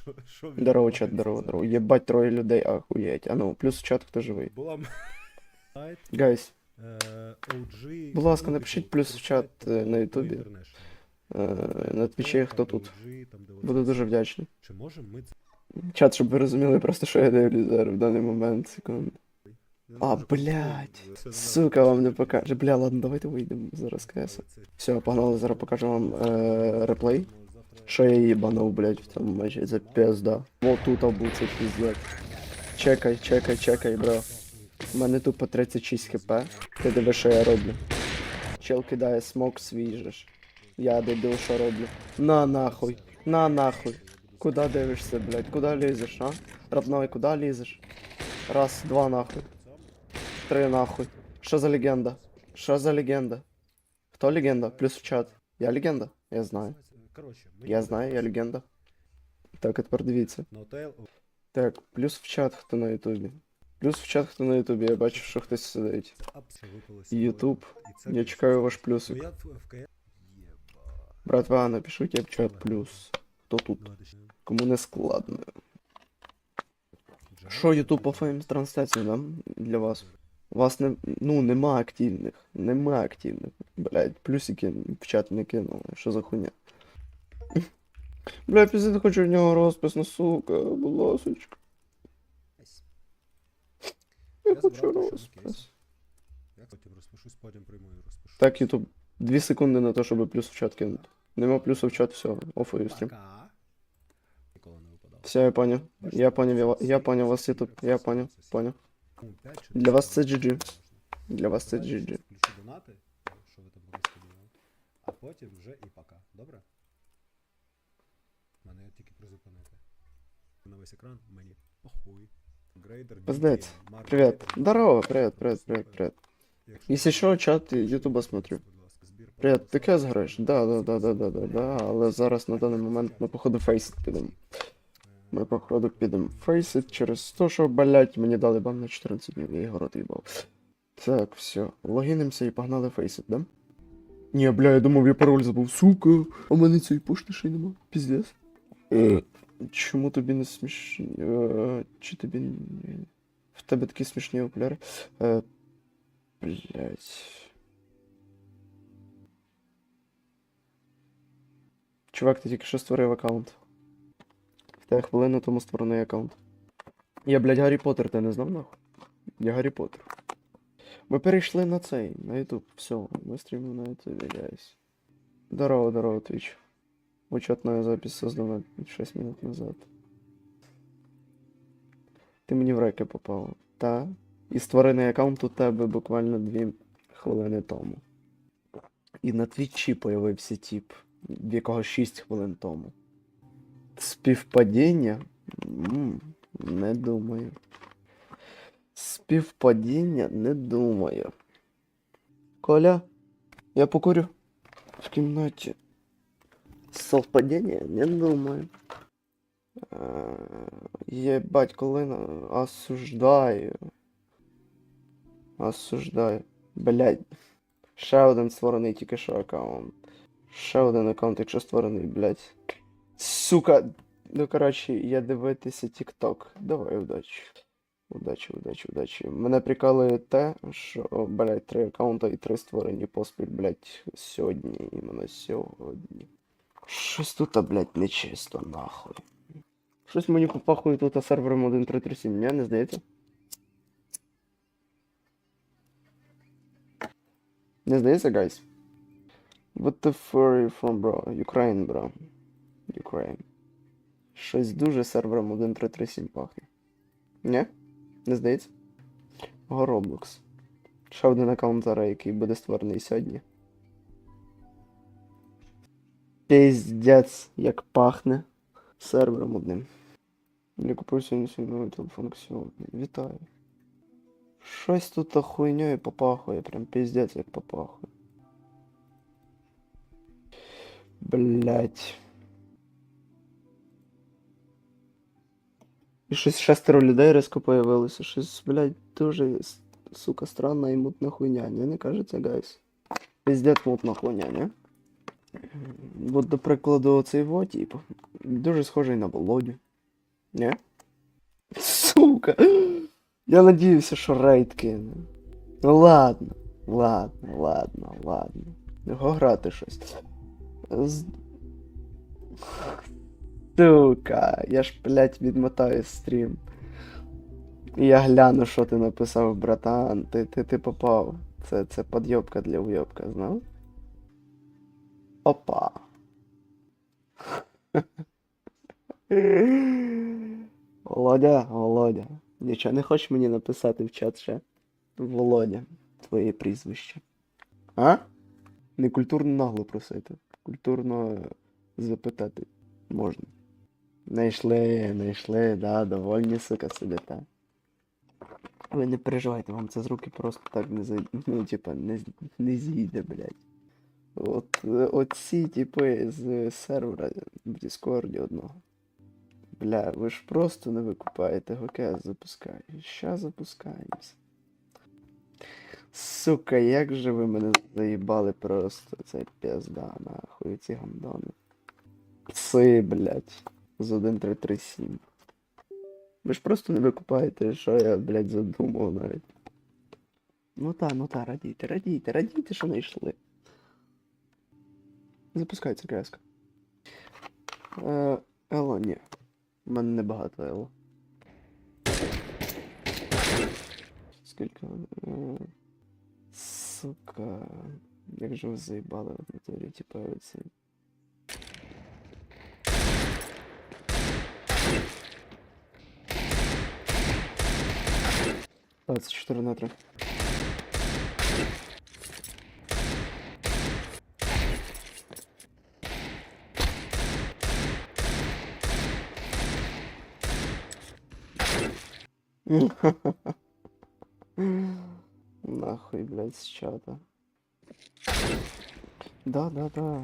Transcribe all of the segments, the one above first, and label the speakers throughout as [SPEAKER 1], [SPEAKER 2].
[SPEAKER 1] Що, що
[SPEAKER 2] Здорово, чат, здорово, здорово. Єбать, троє людей, ахуєть. А ну, плюс в чат, хто живий.
[SPEAKER 1] Була
[SPEAKER 2] Гайс,
[SPEAKER 1] е, OG,
[SPEAKER 2] Будь ласка,
[SPEAKER 1] ну,
[SPEAKER 2] напишіть
[SPEAKER 1] типу,
[SPEAKER 2] плюс в чат, е, на Ютубі. Е, на твічі, хто тут. Буду дуже вдячний.
[SPEAKER 1] Чи можемо ми?
[SPEAKER 2] Чат, щоб ви розуміли просто, що я дивлюсь зараз в даний момент, секунду. А, блядь, Сука, вам не покаже. Бля, ладно, давайте вийдемо зараз КС. Все, погнали, зараз покажу вам е, реплей. Що я їбанув, блядь, в цьому матчі, це пизда. Вот тут був цей пиздец. Чекай, чекай, чекай, бро. У мене тут по 36 хп. Ти диви, що я роблю. Чел кидає смок свій же ж. Я дебіл, що роблю. На нахуй, на нахуй. Куда дивишся, блядь? Куда лізеш, а? Родной, куда лізеш? Раз, два нахуй. Три нахуй. Що за легенда? Що за легенда? Хто легенда? Плюс в чат. Я легенда? Я знаю.
[SPEAKER 1] Коротше, ми
[SPEAKER 2] Я знаю, я легенда. Так, а тепер дивіться.
[SPEAKER 1] На отель.
[SPEAKER 2] Так, плюс в чат, хто на Ютубі. Плюс в чат, хто на Ютубі. Я бачу, що хтось сидить.
[SPEAKER 1] Випили
[SPEAKER 2] Ютуб. Я чекаю ваш
[SPEAKER 1] Ну
[SPEAKER 2] плюсик.
[SPEAKER 1] я в в КС.
[SPEAKER 2] Братва, напишіть я в чат плюс. Хто тут? Кому не складно. Що Ютуб по фейм трансляції, да? Для вас? У вас не, ну, нема активних. Нема активних. Блять, плюсики в чат не кинули. Що за хуйня? Бля, піздець хочу в нього розпис, ну сука, будь ласочка. Я хочу розпис.
[SPEAKER 1] Я потім розпишусь, потім прийму і розпишу.
[SPEAKER 2] Так, Ютуб, дві секунди на те, щоб плюс в чат кинути. Нема плюсу в чат, все, офою стрім. Все, я поняв. Я поняв, я, я вас, Ютуб. Я поняв, поняв. Для вас це GG. Для вас це GG.
[SPEAKER 1] Включу донати, що ви там. А потім вже і пока. Добре? Мене тільки призупинити. На весь екран мені похуй. Грейдер,
[SPEAKER 2] Пиздец. Привет. Здорово, привет, привет, привет, привет. Если
[SPEAKER 1] що,
[SPEAKER 2] чат Ютуба смотрю. Привет, ти кес граєш? Да, да, да, да, да, да, да, але зараз на даний момент ми походу фейсит підемо. Ми походу підемо фейсит через то, що, блять, мені дали бан на 14 днів, я його рот їбав. Так, все, логінимося і погнали фейсит, да? Ні, бля, я думав, я пароль забув, сука, а мене цієї пошти ще й нема, піздец. Чому тобі не смішні? Е, Чи тобі... В тебе такі смішні окуляри? Е, Блять. Чувак, ти тільки що створив аккаунт. В тебе хвилину тому створений аккаунт. Я, блядь, Гаррі Поттер, ти не знав нахуй? Я Гаррі Поттер. Ми перейшли на цей, на YouTube. Все, ми стрімимо на YouTube, гайс. Здорово, здорово, Twitch. Учетная запись создана 6 минут назад. Ти мені в реки попав. Та. І створений аккаунт у тебе буквально 2 хвилини тому. І на твічі появився тип, в якого 6 хвилин тому. Співпадіння? М, Не думаю. Співпадіння? Не думаю. Коля, я покурю в кімнаті. Совпадіння? Не думаю. Е, Єбать, коли осуждаю. Осуждаю. Блядь. Ще один створений тільки що аккаунт. Ще один аккаунт, якщо створений, блядь. Сука. Ну коротше, я дивитися TikTok. Давай, удачі. Удачі, удачі, удачі. Мене прикалує те, що, блядь, три аккаунта і три створені поспіль, блядь, сьогодні, іменно сьогодні. Щось тут, блядь, нечисто, нахуй. Щось мені попахує тут сервером 1337, ні, не здається? Не здається, guys? What the you from, bro? Ukraine, bro. Ukraine. Щось дуже сервером 1337 пахне. Ні? Не здається? Roblox. Ще один аккаунт зараз, який буде створений сьогодні. Пиздец, як пахне сервером одним. Я купив сьогодні новий телефон Xiaomi. Вітаю. Щось тут хуйньою попахує, прям пиздец як попахує. Блять. І щось шестеро людей резко появилося. Щось, блять, дуже, сука, странна і мутна хуйня, ні? Не кажеться, гайс? Пиздец мутна хуйня, ні? От, до прикладу, оцей вот, типу, дуже схожий на Володю. Ні? Сука. Я надіявся, що рейд кине. Ну ладно, ладно, ладно, ладно. Його грати щось. З- Сука, я ж, блядь, відмотаю стрім. Я гляну, що ти написав, братан. Ти, ти, ти попав. Це, це подйобка для уйобка, знав? Опа. Володя, Володя. Нічого не хочеш мені написати в чат ще? Володя, твоє прізвище. А? Не культурно нагло просити. Культурно запитати можна. Найшли, найшли, да, довольні, сука, сидите. Ви не переживайте, вам це з руки просто так не зайде. Ну, типа, не, не зійде, блядь. От, оці типи з сервера в Діскорді одного. Бля, ви ж просто не викупаєте, ГКС запускаю. Ща запускаємося. Сука, як же ви мене заїбали просто. Це пізда, нахуй, ці гандони. Пси, блядь, з 1337. Ви ж просто не викупаєте, що я, блядь, задумав навіть. Ну та, ну та, радійте, радійте, радійте, що знайшли. Запускається КСК. Е, Ело, ні. У мене небагато Ело. Скільки? Е, сука. Як же ви заїбали в натурі, типа оці. Двадцять чотири на Нахуй, блядь, с чата. Да, да, да.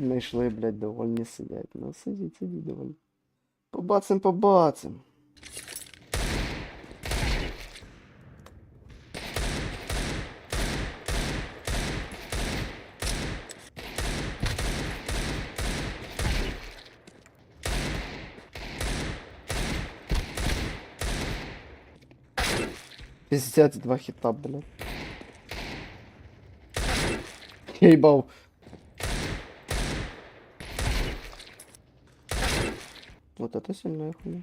[SPEAKER 2] Знайшли, блядь, довольні сидять. Ну, сидіть, сидіть довольні. Побацим, побацим. Пиздец, два хита, блядь. Я ебал. Вот это сильная хуйня.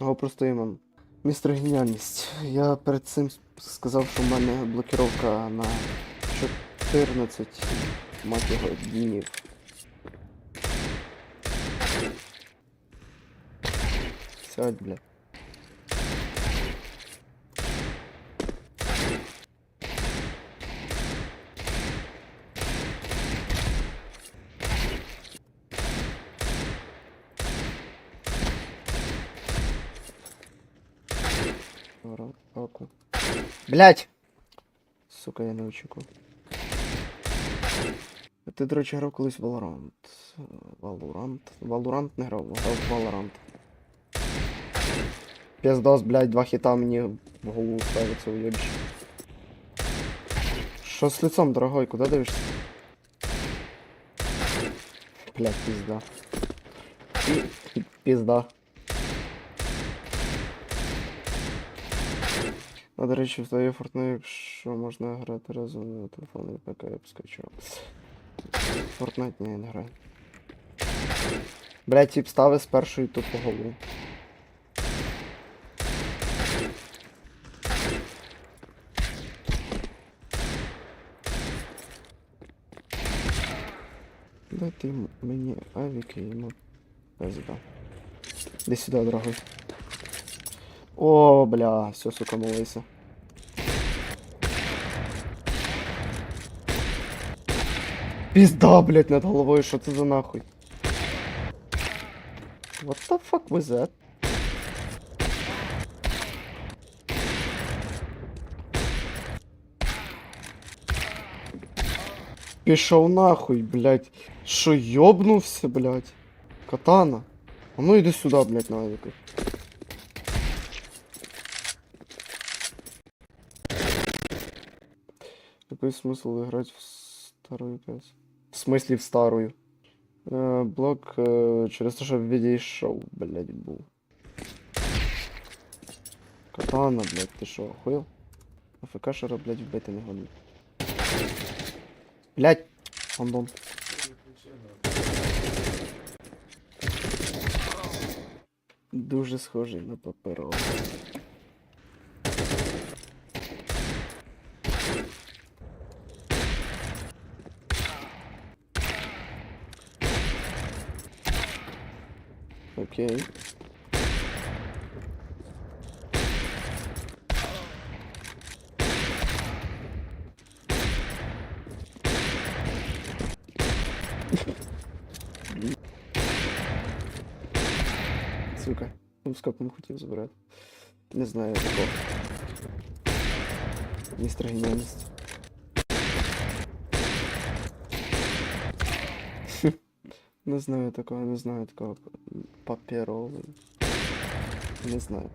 [SPEAKER 2] О, просто імам. Містер геніальність. Я перед цим сказав, що в мене блокировка на 14 мать його днів. Сядь, бля. Блять! Сука, я не очікував. Ти, до речі, грав колись Valorant. Valorant. Valorant не грав, грав в Valorant. Піздос, блядь, два хіта мені в голову ставиться уєбіще. Що з лицом, дорогой, куди дивишся? Блядь, пізда. Пі- Пізда. А до речі, вдає Fortnite, якщо можна грати разом на телефон і я б скачав. Fortnite ні, не грає. Блять, тип стави з першої тупо голову. Дай ти мені авіки йому пизда. Десь сюди, дорогой. О, бля, все, сука, молися. Пізда, блядь, над головою, що це за нахуй? What the fuck was that? Пішов нахуй, блядь. Що, йобнувся, блядь? Катана. А ну иди сюда, блядь, на Какой смысл играть в старую PS? В смысле в старую? Е, блок е, через те, що в відео шоу, блядь, був. Катана, блядь, ти що, охуєл? АФКшера, блядь, вбити не годно. Блядь, фандом. Дуже схожий на паперовий. Окей. Сука, ну скопом хотів забирати. Не знаю такого. Містер геніальність. Не знаю такого, не знаю такого. Паперовий. Не знаю.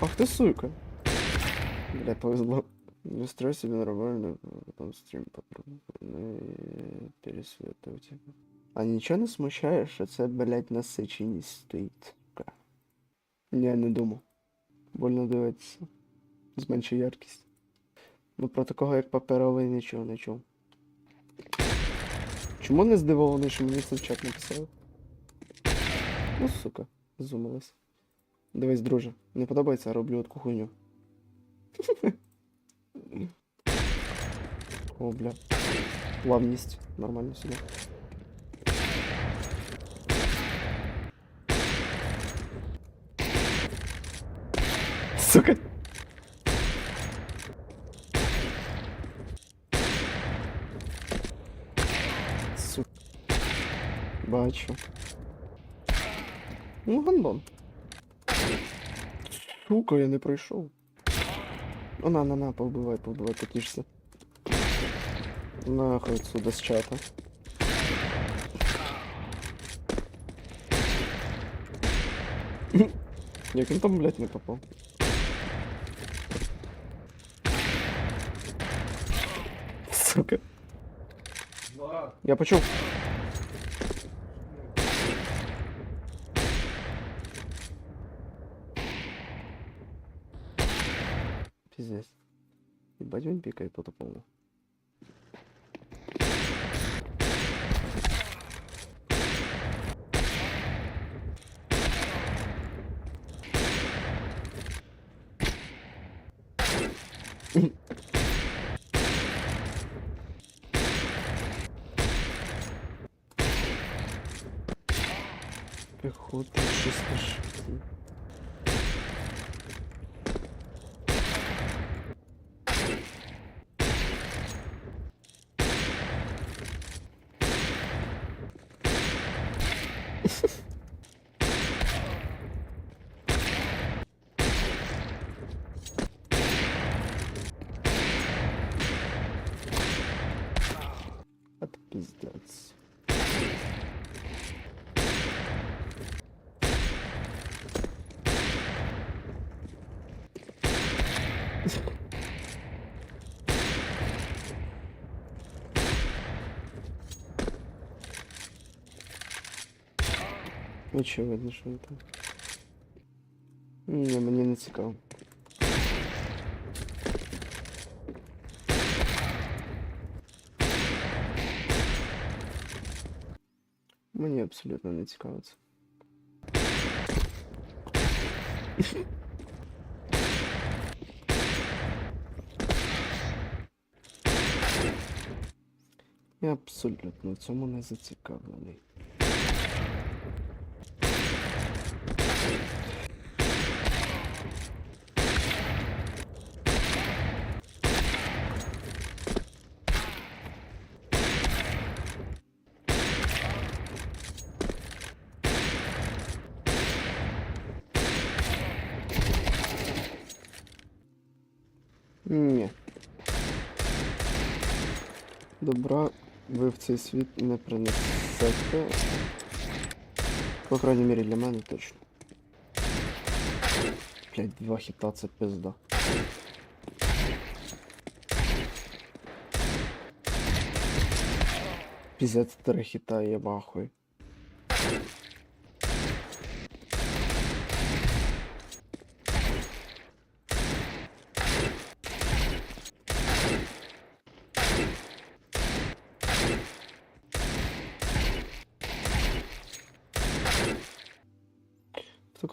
[SPEAKER 2] Ах ты сука. Бля, повезло. Настрой себе нормально, потом стрим попробуй. Ну и пересвету у тебя. А нічого не смущає, що це, блядь, насиченість стоїть. сука? Ні, не думав. Больно дивитися. Зменши яркість. Ну про такого як паперовий нічого не чув. Чому не здивований, що мені це чат написали? Ну, сука, зумилась. Дивись, друже, не подобається, роблю таку хуйню. О, бля. Плавність. Нормально сюди. Сука. Бачу. Ну, гандон. Сука, я не пройшов. Ну на, на, на, повбивай, повбивай, потішся. Нахуй отсюда з чата. Як він там, блядь, не попав? Сука. Я почув. Ебать, он пикает кто-то, по-моему. Пехота 660. Очевидно, що він там. Ні, мені не цікаво. Мені абсолютно не цікаво це. Я абсолютно в цьому не зацікавлений. Ні. Добра ви в цей світ не принесете. По крайній мірі для мене точно. Блять, два хіта це пизда. Піздець три хіта я вахуй.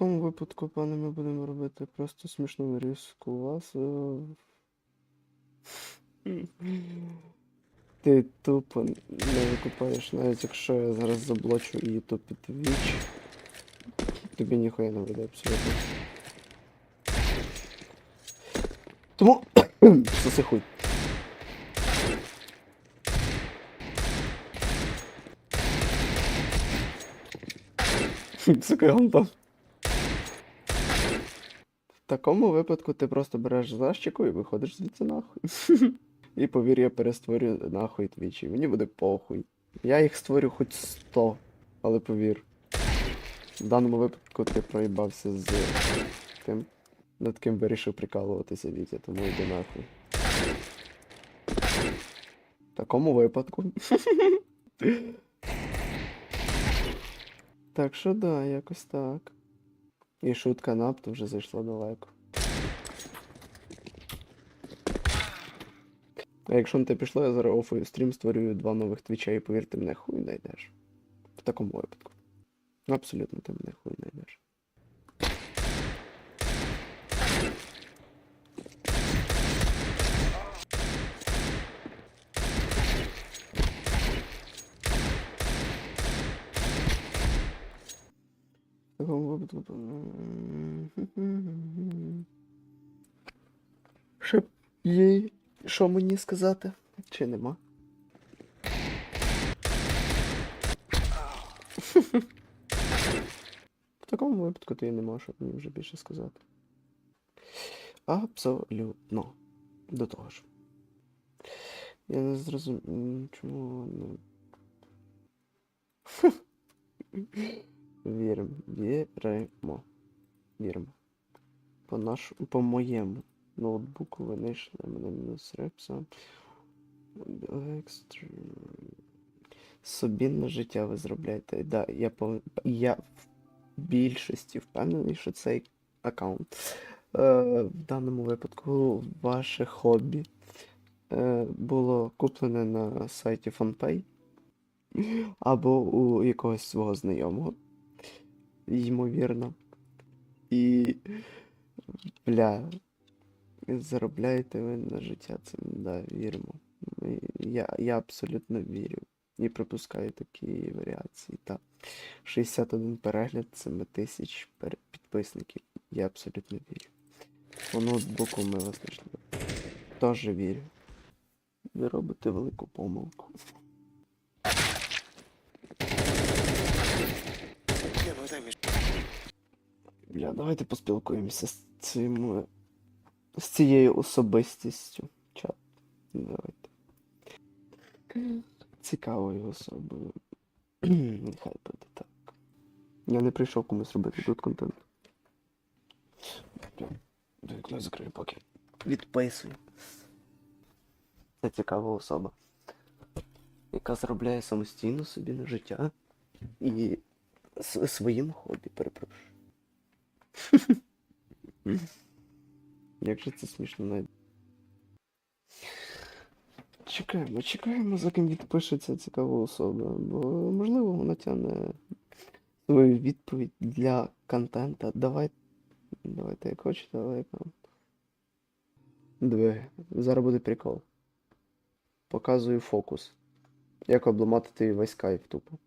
[SPEAKER 2] Такому випадку, пане, ми будемо робити просто смішну вирізку у вас. е, Ти тупо не викупаєш, навіть якщо я зараз заблочу і YouTube і Twitch. Тобі ніхуя не вийде абсолютно. Тому. Соси хуй. Сука, я вам там. Такому випадку ти просто береш защику і виходиш звідси нахуй. І повір, я перестворю нахуй твічі. Мені буде похуй. Я їх створю хоч 100, але повір. В даному випадку ти проїбався з тим, над ким вирішив прикалуватися Вітя, тому йди нахуй. В такому випадку. Так що да, якось так. І шутка напту вже зайшла далеко. А якщо на те пішло, я зараз офую стрім, створюю два нових твіча і повірте мене, хуй знайдеш. В такому випадку. Абсолютно ти мене хуй знайдеш. Ще є що мені сказати? Чи нема? В такому випадку я не можу мені вже більше сказати. Абсолютно. До того ж. Я не зрозумів, чому не. Віримо, віримо. Віримо. По наш... по моєму ноутбуку винайшли мене мінус репса. Екстра. Собі на життя ви зробляєте. Да, я, пов... я в більшості впевнений, що цей аккаунт. Е, в даному випадку ваше хобі е, було куплене на сайті FunPay або у якогось свого знайомого. Ймовірно. І. Бля. Заробляєте ви на життя цим, да, віримо. Я, я абсолютно вірю. І пропускаю такі варіації. Та 61 перегляд, 7 тисяч підписників. Я абсолютно вірю. По ноутбуку ми вас. Теж вірю. Ви робите велику помилку. Бля, давайте поспілкуємося з цим. З цією особистістю. Чат. Давайте. Цікавою особою. Нехай буде так. Я не прийшов комусь робити тут контент. Вікно закрию поки. Відписую. Це цікава особа. Яка заробляє самостійно собі на життя. І своїм хобі, перепрошую. Як же це смішно навіть. Чекаємо, чекаємо, за ким відпишеться цікава особа, бо можливо вона тягне свою відповідь для контента. Давай. Давайте як хочете, але як вам. Диви, зараз буде прикол. Показую фокус. Як обламати твій весь кайф тупо.